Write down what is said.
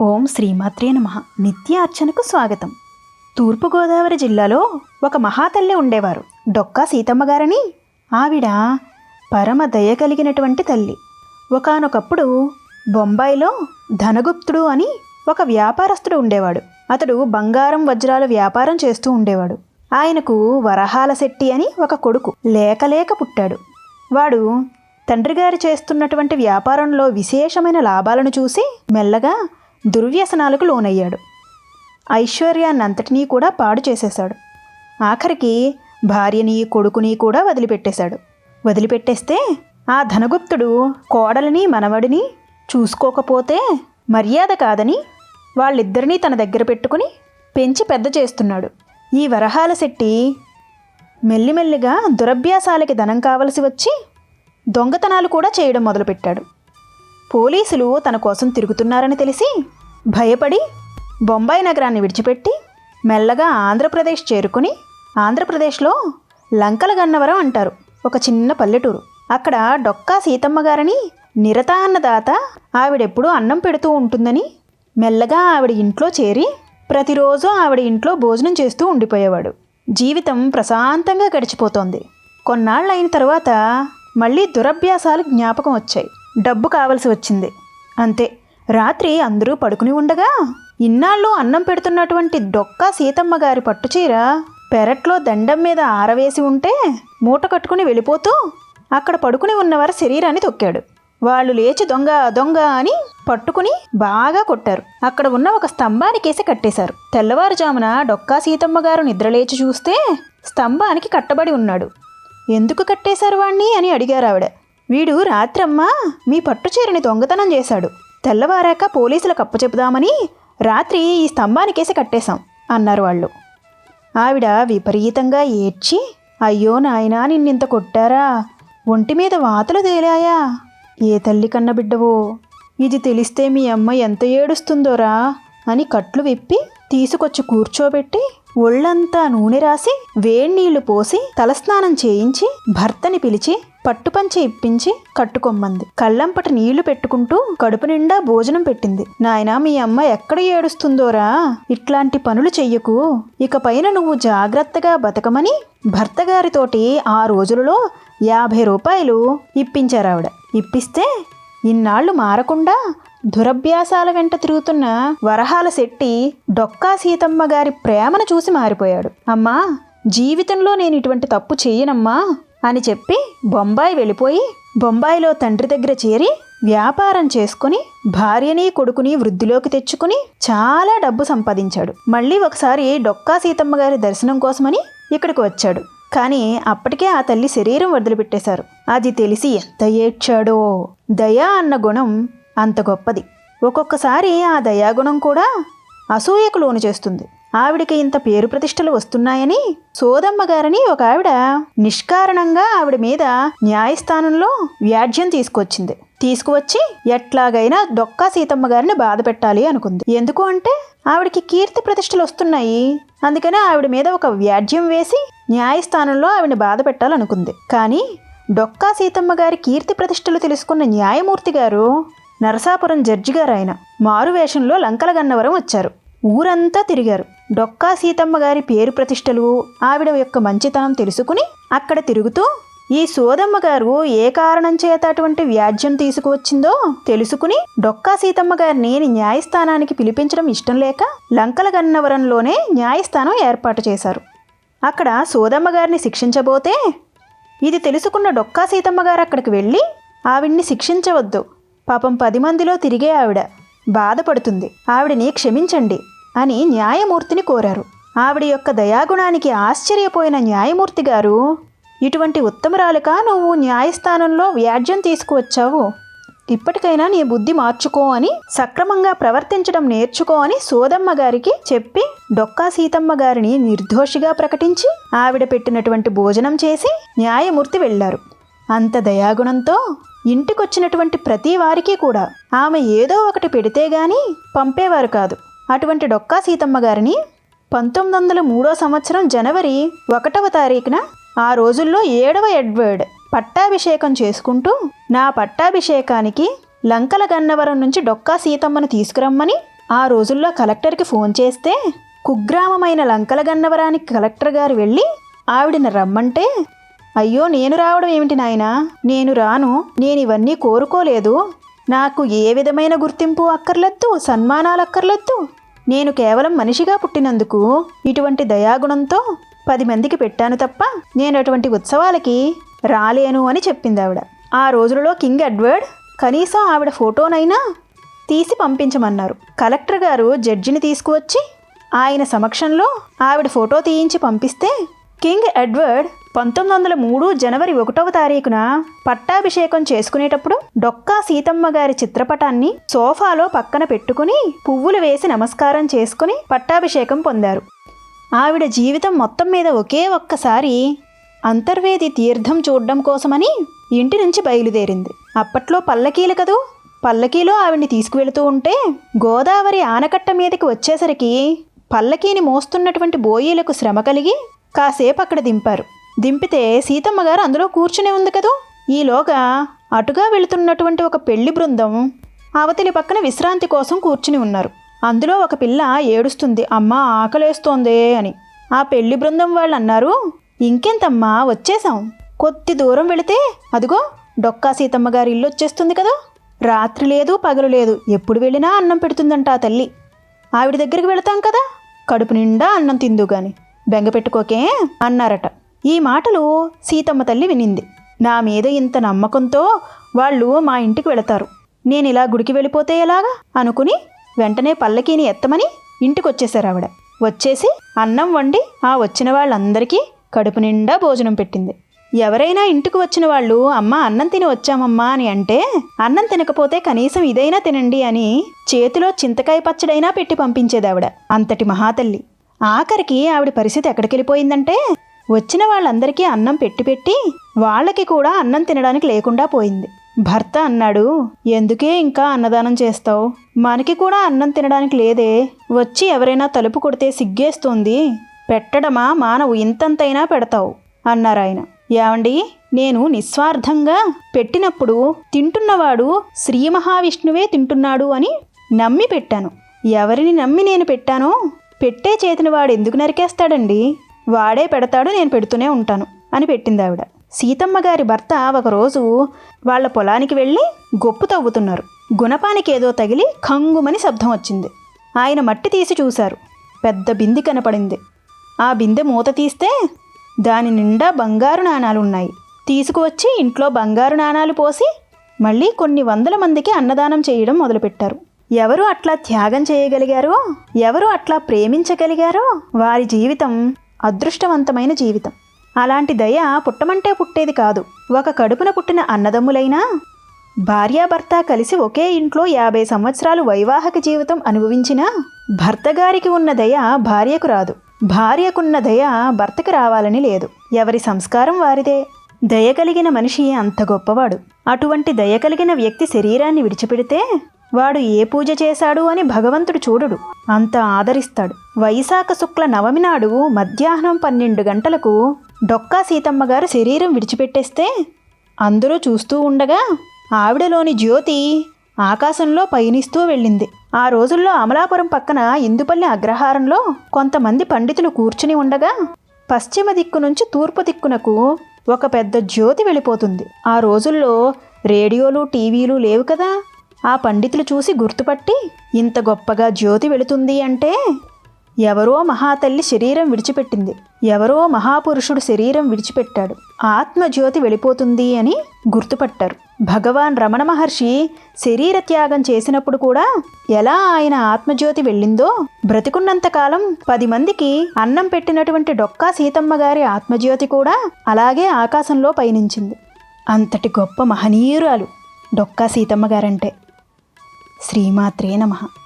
ఓం శ్రీమాత్రే నమ. నిత్య అర్చనకు స్వాగతం. తూర్పుగోదావరి జిల్లాలో ఒక మహాతల్లి ఉండేవారు. డొక్కా సీతమ్మ గారని ఆవిడ పరమ దయ కలిగినటువంటి తల్లి. ఒకానొకప్పుడు బొంబాయిలో ధనగుప్తుడు అని ఒక వ్యాపారస్తుడు ఉండేవాడు. అతడు బంగారం వజ్రాల వ్యాపారం చేస్తూ ఉండేవాడు. ఆయనకు వరహాల శెట్టి అని ఒక కొడుకు లేకలేక పుట్టాడు. వాడు తండ్రిగారు చేస్తున్నటువంటి వ్యాపారంలో విశేషమైన లాభాలను చూసి మెల్లగా దుర్వ్యసనాలకు లోనయ్యాడు. ఐశ్వర్యాన్నంతటినీ కూడా పాడు చేసేశాడు. ఆఖరికి భార్యని కొడుకుని కూడా వదిలిపెట్టేశాడు. వదిలిపెట్టేస్తే ఆ ధనగుప్తుడు కోడలిని మనవడిని చూసుకోకపోతే మర్యాద కాదని వాళ్ళిద్దరినీ తన దగ్గర పెట్టుకుని పెంచి పెద్ద చేస్తున్నాడు. ఈ వరహాల శెట్టి మెల్లిమెల్లిగా దురభ్యాసాలకి ధనం కావలసి వచ్చి దొంగతనాలు కూడా చేయడం మొదలుపెట్టాడు. పోలీసులు తన కోసం తిరుగుతున్నారని తెలిసి భయపడి బొంబాయి నగరాన్ని విడిచిపెట్టి మెల్లగా ఆంధ్రప్రదేశ్ చేరుకుని ఆంధ్రప్రదేశ్లో లంకల గన్నవరం అంటారు ఒక చిన్న పల్లెటూరు. అక్కడ డొక్కా సీతమ్మ గారని నిరత అన్నదాత ఆవిడెప్పుడూ అన్నం పెడుతూ ఉంటుందని మెల్లగా ఆవిడ ఇంట్లో చేరి ప్రతిరోజు ఆవిడ ఇంట్లో భోజనం చేస్తూ ఉండిపోయేవాడు. జీవితం ప్రశాంతంగా గడిచిపోతోంది. కొన్నాళ్ళు అయిన తర్వాత మళ్ళీ దురభ్యాసాలు జ్ఞాపకం వచ్చాయి. డబ్బు కావలసి వచ్చింది. అంతే. రాత్రి అందరూ పడుకుని ఉండగా ఇన్నాళ్ళు అన్నం పెడుతున్నటువంటి డొక్కా సీతమ్మ గారి పట్టుచీర పెరట్లో దండం మీద ఆరవేసి ఉంటే మూట కట్టుకుని వెళ్ళిపోతూ అక్కడ పడుకుని ఉన్నవారి శరీరాన్ని తొక్కాడు. వాళ్ళు లేచి దొంగ దొంగ అని పట్టుకుని బాగా కొట్టారు. అక్కడ ఉన్న ఒక స్తంభానికేసి కట్టేశారు. తెల్లవారుజామున డొక్కా సీతమ్మ గారు నిద్రలేచి చూస్తే స్తంభానికి కట్టబడి ఉన్నాడు. ఎందుకు కట్టేశారు వాణ్ణి? అని అడిగారు ఆవిడ వీడు రాత్రమ్మా మీ పట్టుచీరని దొంగతనం చేశాడు. తెల్లవారాక పోలీసులకు అప్పచెపుదామని రాత్రి ఈ స్తంభానికేసి కట్టేశాం అన్నారు వాళ్ళు. ఆవిడ విపరీతంగా ఏడ్చి అయ్యో నాయనా నిన్నింత కొట్టారా? ఒంటి మీద వాతలు తేలాయా? ఏ తల్లి కన్న బిడ్డవో? ఇది తెలిస్తే మీ అమ్మ ఎంత ఏడుస్తుందోరా? అని కట్లు విప్పి తీసుకొచ్చి కూర్చోబెట్టి ఒళ్ళంతా నూనె రాసి వేడినీళ్ళు పోసి తలస్నానం చేయించి భర్తని పిలిచి పట్టుపంచె ఇప్పించి కట్టుకొమ్మంది. కళ్ళంపట నీళ్ళు పెట్టుకుంటూ కడుపు నిండా భోజనం పెట్టింది. నాయనా మీ అమ్మ ఎక్కడ ఏడుస్తుందోరా? ఇట్లాంటి పనులు చెయ్యకు. ఇకపైన నువ్వు జాగ్రత్తగా బతకమని భర్తగారితోటి ఆ రోజులలో యాభై రూపాయలు ఇప్పించారు ఆవిడ ఇప్పిస్తే ఇన్నాళ్ళు మారకుండా దురభ్యాసాల వెంట తిరుగుతున్న వరహాల శెట్టి డొక్కా సీతమ్మ గారి ప్రేమను చూసి మారిపోయాడు. అమ్మా జీవితంలో నేను ఇటువంటి తప్పు చెయ్యనమ్మా అని చెప్పి బొంబాయి వెళ్ళిపోయి బొంబాయిలో తండ్రి దగ్గర చేరి వ్యాపారం చేసుకుని భార్యని కొడుకుని వృద్ధిలోకి తెచ్చుకుని చాలా డబ్బు సంపాదించాడు. మళ్ళీ ఒకసారి డొక్కా సీతమ్మ గారి దర్శనం కోసమని ఇక్కడికి వచ్చాడు. కానీ అప్పటికే ఆ తల్లి శరీరం వదిలిపెట్టేశారు. అది తెలిసి ఎంత ఏడ్చాడో. దయా అన్న గుణం అంత గొప్పది. ఒక్కొక్కసారి ఆ దయాగుణం కూడా అసూయకు లోను చేస్తుంది. ఆవిడికి ఇంత పేరు ప్రతిష్టలు వస్తున్నాయని సోదమ్మ గారని ఒక ఆవిడ నిష్కారణంగా ఆవిడ మీద న్యాయస్థానంలో వ్యాజ్యం తీసుకొచ్చింది. తీసుకువచ్చి ఎట్లాగైనా దొక్కా సీతమ్మ గారిని బాధ పెట్టాలి అనుకుంది. ఎందుకు అంటే ఆవిడకి కీర్తి ప్రతిష్టలు వస్తున్నాయి. అందుకనే ఆవిడ మీద ఒక వ్యాజ్యం వేసి న్యాయస్థానంలో ఆవిడని బాధ పెట్టాలనుకుంది. కానీ డొక్కా సీతమ్మ గారి కీర్తి ప్రతిష్టలు తెలుసుకున్న న్యాయమూర్తి గారు నరసాపురం జడ్జి గారు ఆయన మారువేషంలో లంకల గన్నవరం వచ్చారు. ఊరంతా తిరిగారు. డొక్కా సీతమ్మ గారి పేరు ప్రతిష్టలు ఆవిడ యొక్క మంచితనం తెలుసుకుని అక్కడ తిరుగుతూ ఈ సోదమ్మ గారు ఏ కారణం చేత అటువంటి వ్యాజ్యం తీసుకువచ్చిందో తెలుసుకుని డొక్కా సీతమ్మ గారిని న్యాయస్థానానికి పిలిపించడం ఇష్టం లేక లంకల గన్నవరంలోనే న్యాయస్థానం ఏర్పాటు చేశారు. అక్కడ సోదమ్మ గారిని శిక్షించబోతే ఇది తెలుసుకున్న డొక్కా సీతమ్మ గారు అక్కడికి వెళ్ళి ఆవిడ్ని శిక్షించవద్దు. పాపం పది మందిలో తిరిగే ఆవిడ బాధపడుతుంది. ఆవిడని క్షమించండి అని న్యాయమూర్తిని కోరారు. ఆవిడ యొక్క దయాగుణానికి ఆశ్చర్యపోయిన న్యాయమూర్తి గారు ఇటువంటి ఉత్తమరాలిక నువ్వు న్యాయస్థానంలో వ్యాజ్యం తీసుకువచ్చావు. ఇప్పటికైనా నీ బుద్ధి మార్చుకో అని సక్రమంగా ప్రవర్తించడం నేర్చుకో అని సోదమ్మ గారికి చెప్పి డొక్కా సీతమ్మ గారిని నిర్దోషిగా ప్రకటించి ఆవిడ పెట్టినటువంటి భోజనం చేసి న్యాయమూర్తి వెళ్ళారు. అంత దయాగుణంతో ఇంటికొచ్చినటువంటి ప్రతి వారికి కూడా ఆమె ఏదో ఒకటి పెడితే గాని పంపేవారు కాదు. అటువంటి డొక్కా సీతమ్మ గారిని పంతొమ్మిది వందల మూడో సంవత్సరం జనవరి ఒకటవ తారీఖున ఆ రోజుల్లో ఏడవ ఎడ్వర్డ్ పట్టాభిషేకం చేసుకుంటూ నా పట్టాభిషేకానికి లంకల గన్నవరం నుంచి డొక్కా సీతమ్మను తీసుకురమ్మని ఆ రోజుల్లో కలెక్టర్కి ఫోన్ చేస్తే కుగ్రామమైన లంకల గన్నవరానికి కలెక్టర్ గారు వెళ్ళి ఆవిడని రమ్మంటే అయ్యో నేను రావడం ఏమిటి నాయనా? నేను రాను నేను ఇవన్నీ కోరుకోలేదు. నాకు ఏ విధమైన గుర్తింపు అక్కర్లెత్తు సన్మానాలు అక్కర్లెత్తు నేను కేవలం మనిషిగా పుట్టినందుకు ఇటువంటి దయాగుణంతో పది మందికి పెట్టాను తప్ప నేను అటువంటి ఉత్సవాలకి రాలేను అని చెప్పింది ఆవిడ. ఆ రోజులలో కింగ్ ఎడ్వర్డ్ కనీసం ఆవిడ ఫోటోనైనా తీసి పంపించమన్నారు. కలెక్టర్ గారు జడ్జిని తీసుకువచ్చి ఆయన సమక్షంలో ఆవిడ ఫోటో తీయించి పంపిస్తే కింగ్ ఎడ్వర్డ్ పంతొమ్మిది వందల మూడు జనవరి ఒకటవ తారీఖున పట్టాభిషేకం చేసుకునేటప్పుడు డొక్కా సీతమ్మ గారి చిత్రపటాన్ని సోఫాలో పక్కన పెట్టుకుని పువ్వులు వేసి నమస్కారం చేసుకుని పట్టాభిషేకం పొందారు. ఆవిడ జీవితం మొత్తం మీద ఒకే ఒక్కసారి అంతర్వేది తీర్థం చూడడం కోసమని ఇంటి నుంచి బయలుదేరింది. అప్పట్లో పల్లకీలు కదూ? పల్లకీలో ఆవిడ్ని తీసుకువెళుతూ ఉంటే గోదావరి ఆనకట్ట మీదకి వచ్చేసరికి పల్లకీని మోస్తున్నటువంటి బోయీలకు శ్రమ కలిగి కాసేపు అక్కడ దింపారు. దింపితే సీతమ్మ గారు అందులో కూర్చునే ఉంది కదూ? ఈలోగా అటుగా వెళుతున్నటువంటి ఒక పెళ్ళి బృందం అవతలి పక్కన విశ్రాంతి కోసం కూర్చుని ఉన్నారు. అందులో ఒక పిల్ల ఏడుస్తుంది అమ్మ ఆకలేస్తోందే అని. ఆ పెళ్ళి బృందం వాళ్ళు అన్నారు ఇంకెంతమ్మా వచ్చేసాం కొద్ది దూరం వెళితే అదిగో డొక్కా సీతమ్మ గారి ఇల్లు వచ్చేస్తుంది కదా. రాత్రి లేదు పగలు లేదు ఎప్పుడు వెళ్ళినా అన్నం పెడుతుందంట ఆ తల్లి. ఆవిడ దగ్గరికి వెళతాం కదా కడుపు నిండా అన్నం తిందు గాని. బెంగ పెట్టుకోకే అన్నారట. ఈ మాటలు సీతమ్మ తల్లి వినింది. నా మీద ఇంత నమ్మకంతో వాళ్ళు మా ఇంటికి వెళతారు. నేను ఇలా గుడికి వెళ్ళిపోతే ఎలాగా? అనుకుని వెంటనే పల్లకీని ఎత్తమని ఇంటికొచ్చేశారు ఆవిడ వచ్చేసి అన్నం వండి ఆ వచ్చిన వాళ్ళందరికీ కడుపు నిండా భోజనం పెట్టింది. ఎవరైనా ఇంటికి వచ్చిన వాళ్ళు అమ్మ అన్నం తిని వచ్చామమ్మా అని అంటే అన్నం తినకపోతే కనీసం ఇదైనా తినండి అని చేతిలో చింతకాయ పచ్చడైనా పెట్టి పంపించేది ఆవిడ అంతటి మహాతల్లి. ఆఖరికి ఆవిడ పరిస్థితి ఎక్కడికెళ్ళిపోయిందంటే వచ్చిన వాళ్ళందరికీ అన్నం పెట్టి పెట్టి వాళ్ళకి కూడా అన్నం తినడానికి లేకుండా పోయింది. భర్త అన్నాడు ఎందుకే ఇంకా అన్నదానం చేస్తావు? మనకి కూడా అన్నం తినడానికి లేదే. వచ్చి ఎవరైనా తలుపు కొడితే సిగ్గేస్తుంది. పెట్టడమా మానవు ఇంతంతైనా పెడతావు? అన్నారాయన. ఏమండి నేను నిస్వార్థంగా పెట్టినప్పుడు తింటున్నవాడు శ్రీ మహావిష్ణువే తింటున్నాడు అని నమ్మి పెట్టాను. ఎవరిని నమ్మి నేను పెట్టానో పెట్టే చేతిని వాడు ఎందుకు నరికేస్తాడండి? వాడే పెడతాడు నేను పెడుతూనే ఉంటాను అని పెట్టింది ఆవిడ సీతమ్మ గారి భర్త ఒకరోజు వాళ్ళ పొలానికి వెళ్ళి గొప్పు తవ్వుతున్నారు. గుణపానికి ఏదో తగిలి ఖంగుమని శబ్దం వచ్చింది. ఆయన మట్టి తీసి చూశారు. పెద్ద బింది కనపడింది. ఆ బిందె మూత తీస్తే దాని నిండా బంగారు నాణాలు ఉన్నాయి. తీసుకువచ్చి ఇంట్లో బంగారు నాణాలు పోసి మళ్ళీ కొన్ని వందల మందికి అన్నదానం చేయడం మొదలుపెట్టారు. ఎవరు అట్లా త్యాగం చేయగలిగారో ఎవరు అట్లా ప్రేమించగలిగారో వారి జీవితం అదృష్టవంతమైన జీవితం. అలాంటి దయ పుట్టమంటే పుట్టేది కాదు. ఒక కడుపున పుట్టిన అన్నదమ్ములైనా? భార్యాభర్త కలిసి ఒకే ఇంట్లో యాభై సంవత్సరాలు వైవాహిక జీవితం అనుభవించినా భర్తగారికి ఉన్న దయ భార్యకు రాదు. భార్యకున్న దయ భర్తకి రావాలని లేదు. ఎవరి సంస్కారం వారిదే. దయ కలిగిన మనిషి అంత గొప్పవాడు. అటువంటి దయ కలిగిన వ్యక్తి శరీరాన్ని విడిచిపెడితే వాడు ఏ పూజ చేశాడు అని భగవంతుడు చూడడు. అంత ఆదరిస్తాడు. వైశాఖ శుక్ల నవమి నాడు మధ్యాహ్నం పన్నెండు గంటలకు డొక్కా సీతమ్మ గారు శరీరం విడిచిపెట్టేస్తే అందరూ చూస్తూ ఉండగా ఆవిడలోని జ్యోతి ఆకాశంలో పయనిస్తూ వెళ్ళింది. ఆ రోజుల్లో అమలాపురం పక్కన ఇందుపల్లి అగ్రహారంలో కొంతమంది పండితులు కూర్చుని ఉండగా పశ్చిమ దిక్కు నుంచి తూర్పు దిక్కునకు ఒక పెద్ద జ్యోతి వెళ్ళిపోతుంది. ఆ రోజుల్లో రేడియోలు టీవీలు లేవు కదా. ఆ పండితులు చూసి గుర్తుపట్టి ఇంత గొప్పగా జ్యోతి వెళుతుంది అంటే ఎవరో మహాతల్లి శరీరం విడిచిపెట్టింది. ఎవరో మహాపురుషుడు శరీరం విడిచిపెట్టాడు. ఆత్మజ్యోతి వెళ్ళిపోతుంది అని గుర్తుపట్టారు. భగవాన్ రమణ మహర్షి శరీర త్యాగం చేసినప్పుడు కూడా ఎలా ఆయన ఆత్మజ్యోతి వెళ్ళిందో బ్రతికున్నంతకాలం పది మందికి అన్నం పెట్టినటువంటి డొక్కా సీతమ్మ గారి ఆత్మజ్యోతి కూడా అలాగే ఆకాశంలో పయనించింది. అంతటి గొప్ప మహనీయురాలు డొక్కా సీతమ్మ గారంటే. శ్రీమాత్రే నమః.